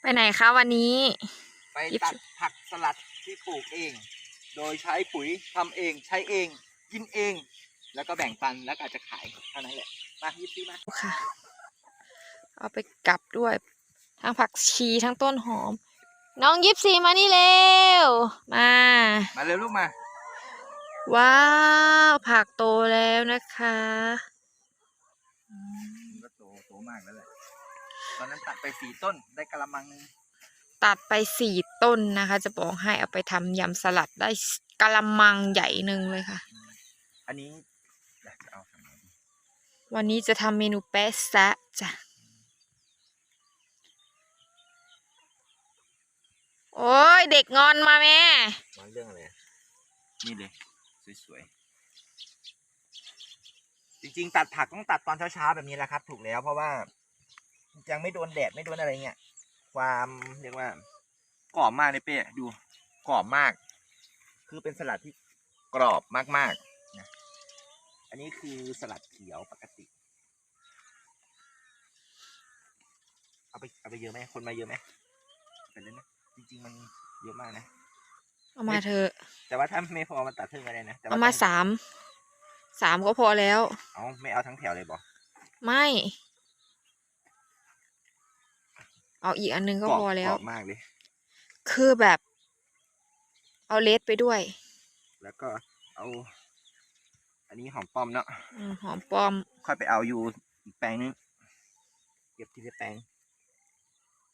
ไปไหนคะวันนี้ ไปยิบตัดผักสลัดที่ปลูกเอง โดยใช้ปุ๋ยทำเองใช้เอง กินเอง แล้วก็แบ่งปันแล้วก็อาจจะขายเท่านั้นแหละมายิบซีมาค่ะ เอาไปกลับด้วย ทั้งผักชีทั้งต้นหอม น้องยิปซีมานี่เร็ว มา มาเร็วลูกมา ว้าว ผักโตแล้วนะคะก็โตโตมากแล้วแหละ ตอนนั้นตัดไปสี่ต้นได้กะละมังหนึงตัดไปสี่ต้นนะคะ จะบอกให้เอาไปทำยำสลัดได้กะละมังใหญ่หนึ่งเลยค่ะ อันนี้อยากจะเอาทำไงดีวันนี้จะทำเมนูแป๊ะซะจ้ะ โอ้ยเด็กงอนมาแม่ มาเรื่องอะไรอะนี่เลยสวยๆ จริงๆ ตัดผักต้องตัดตอนเช้าๆแบบนี้แหละครับ ถูกแล้วเพราะว่า ยังไม่โดนแดดไม่โดนอะไรเงี้ยความเรียกว่ากรอบมากเลยเป้ดูกรอบมาก คือเป็นสลัดที่กรอบมากๆนะอันนี้คือสลัดเขียวปกติ เอาไปเอาไปเยอะไหมคนมาเยอะไหมไปเลยนะจริง ๆ มันเยอะมากนะเอามาเถอะแต่ว่าถ้าไม่พอมันตัดเพิ่มก็ได้นะแต่ว่เอามาต้องสามสามก็พอแล้ว เอาไม่เอาทั้งแถวเลยบอกไม่ เอาอีกอันนึงก็พอแล้วกรอบมากเลย คือแบบ เอาเลสไปด้วย แล้วก็เอา อันนี้หอมป้อมเนาะอืมหอมป้อม ค่อยไปเอาอยู่อีกแปลงนึงเก็บทีละแปลง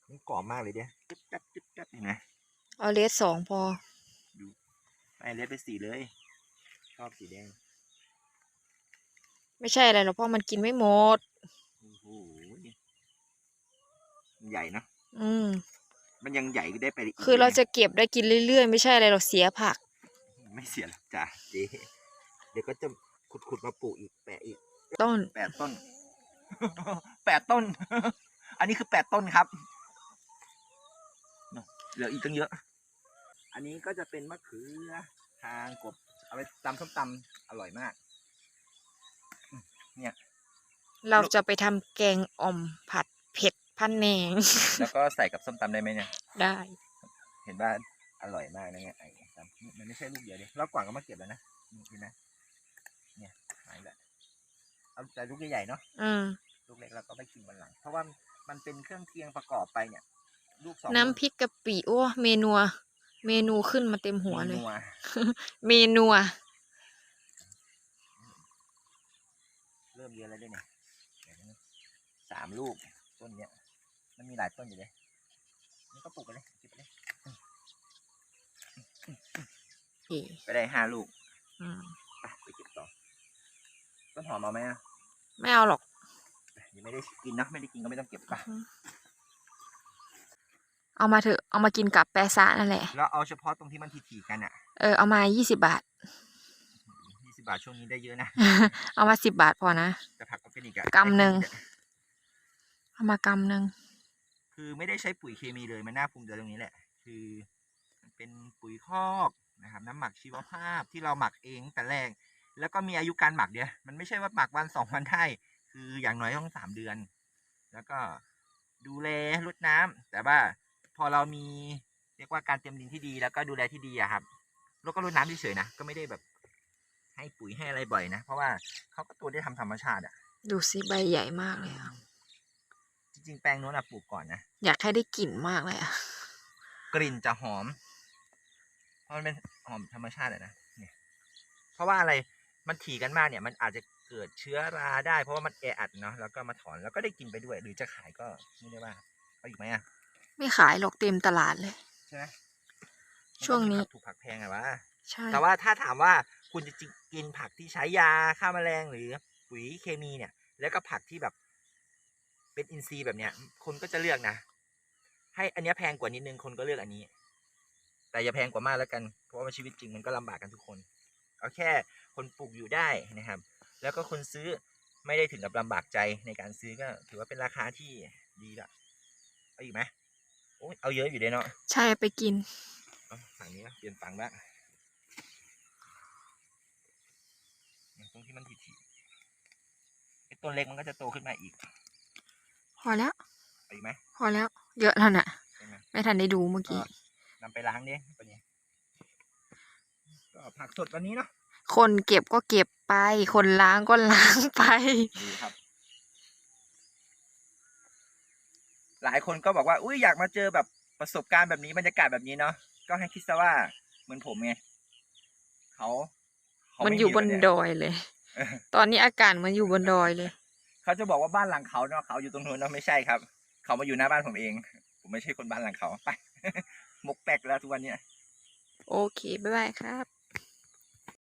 มันกรอบมากเลยเดียจึ๊บจับจึ๊บจับเห็นไหมเอาเลสสองพอไอเล็บไปสีเลย ชอบสีแดง ไม่ใช่อะไรหรอกเพราะมันกินไม่หมด โอ้โหมัน ใหญ่เนาะอืมมันยังใหญ่ได้ไปกคือเราลยนจะเก็บได้กินเรื่อยๆ ไม่ใช่อะไรหรอกเสียผัก ไม่เสียหรอกจ้ะเจ๊เดี๋ยวก็จะขุดๆมาปลูกอีกแปะอีกต้นแปดต้น แปดต้น อันนี้คือแปดต้นครับเนอะเหลืออีกตั้งเยอะ อันนี้ก็จะเป็นมะเขือทางกบ เอาไปตำส้มตำอร่อยมากเราจะไปทำแกงอ่อมผัดเผ็ด พันแหนง แล้วก็ใส่กับส้มตำได้ไหมเนี่ย ได้ เห็นว่าอร่อยมากนะเนี่ยไอ้ตำนี่มันไม่ใช่ลูกเดียวเลยรอบก่อนก็มาเก็บแล้วนะนี่ดูนะ เนี่ยหายแล้วเอาแต่ลูกใหญ่ๆเนาะ อืมลูกเล็กเราก็ไปกินวันหลัง เพราะว่ามันเป็นเครื่องเคียงประกอบไปเนี่ย ลูกสองน้ำพริกกะปิโอ้เมนูเมนูขึ้นมาเต็มหัวเลยมีนัเมนูเริ่มเยอะแล้วด้วยเนี่ยเดี๋ยวนะสามลูกต้นเนี้ย มันมีหลายต้นอยู่เลยนี่ก็ปลูกไปเลยเก็บไปเลยไปได้ห้าลูกอืมไปไปเก็บต่อต้นหอมเอาไหมอะไม่เอาหรอกยังไม่ได้กินนะไม่ได้กินก็ไม่ต้องเก็บไปเอามาเถอะเอามากินกับแปซะนั่นแหละแล้วเอาเฉพาะตรงที่มันถี่ๆกันอะเออเอามายี่สิบบาทยี่สิบาทช่วงนี้ได้เยอะนะเอามาสิบบาทพอนะแต่ผักออร์แกนิกอะกำหนึ่งเอามากำหนึ่ง คือไม่ได้ใช้ปุ๋ยเคมีเลยมันน่าภูมิใจตรงนี้แหละ คือเป็นปุ๋ยคอกนะครับ น้ำหมักชีวภาพที่เราหมักเองแต่แรก แล้วก็มีอายุการหมักเดียมันไม่ใช่ว่าหมักวันสองวันได้คืออย่างน้อยต้องสามเดือน แล้วก็ดูแลรดน้ำแต่ว่าพอเรามีเรียกว่าการเตรียมดินที่ดี แล้วก็ดูแลที่ดีอะครับแล้วก็รดน้ำเฉยๆนะก็ไม่ได้แบบให้ปุ๋ยให้อะไรบ่อยนะ เพราะว่าเขาก็ตัวได้ทำธรรมชาติอะดูสิใบใหญ่มากเลยอะ จริงๆแปลงโน้นอะปลูกก่อนนะอยากให้ได้กลิ่นมากเลยอะกลิ่นจะหอม เพราะมันเป็นหอมธรรมชาติอะนะเนี่ยเพราะว่าอะไรมันถี่กันมากเนี่ย มันอาจจะเกิดเชื้อราได้ เพราะว่ามันแออัดเนาะแล้วก็มาถอนแล้วก็ได้กินไปด้วย หรือจะขายก็ไม่ได้ว่าเอาอีกไหมอะไม่ขายหรอกเต็มตลาดเลย ใช่ไหมช่วงนี้มัก็มีผักถูกผักแพงอะวะใช่แต่ว่าถ้าถามว่าคุณจะกินผักที่ใช้ยาฆ่าแมลงหรือปุ๋ยเคมีเนี่ย แล้วก็ผักที่แบบ เป็นอินทรีย์แบบเนี้ย คนก็จะเลือกนะ ให้อันเนี้ยแพงกว่านิดนึงคนก็เลือกอันนี้ แต่อย่าแพงกว่ามากแล้วกัน เพราะว่าชีวิตจริงมันก็ลำบากกันทุกคน เอาแค่คนปลูกอยู่ได้นะครับ แล้วก็คนซื้อไม่ได้ถึงกับลำบากใจในการซื้อก็ ถือว่าเป็นราคาที่ดีละเอาอีกไหมโอ้ยเอาเยอะอยู่เลยเนาะใช่ไปกินเอาฝั่งนี้นะเปลี่ยนฝั่งบ้างอย่างตรงที่มันถี่ๆไอ้ต้นเล็กมันก็จะโตขึ้นมาอีกพ อแล้วเอาอีกไหมพอแล้ว เยอะแล้วน่ะเออไม่ทันได้ดูเมื่อก็กี้ นำไปล้างดิตัวนี้ก็ผักสดวันนี้เนาะคนเก็บก็เก็บไป คนล้างก็ล้างไปดูครับ หลายคนก็บอกว่า อุ้ยอยากมาเจอแบบประสบการณ์แบบนี้บรรยากาศแบบนี้เนาะก็ให้คิดซะว่าเหมือนผมไงเขาเขามันไอยู่บนแบบเดอยเลยเออตอนนี้อากาศมันอยู่บนดอยเลย เขาจะบอกว่าบ้านหลังเขาเนาะเขาอยู่ตรงนู้นเนาะไม่ใช่ครับ เขามาอยู่หน้าบ้านผมเอง ผมไม่ใช่คนบ้านหลังเขาไปมกแปลกแล้วทุกวันเนี้ยโอเคบ๊ายบายครับ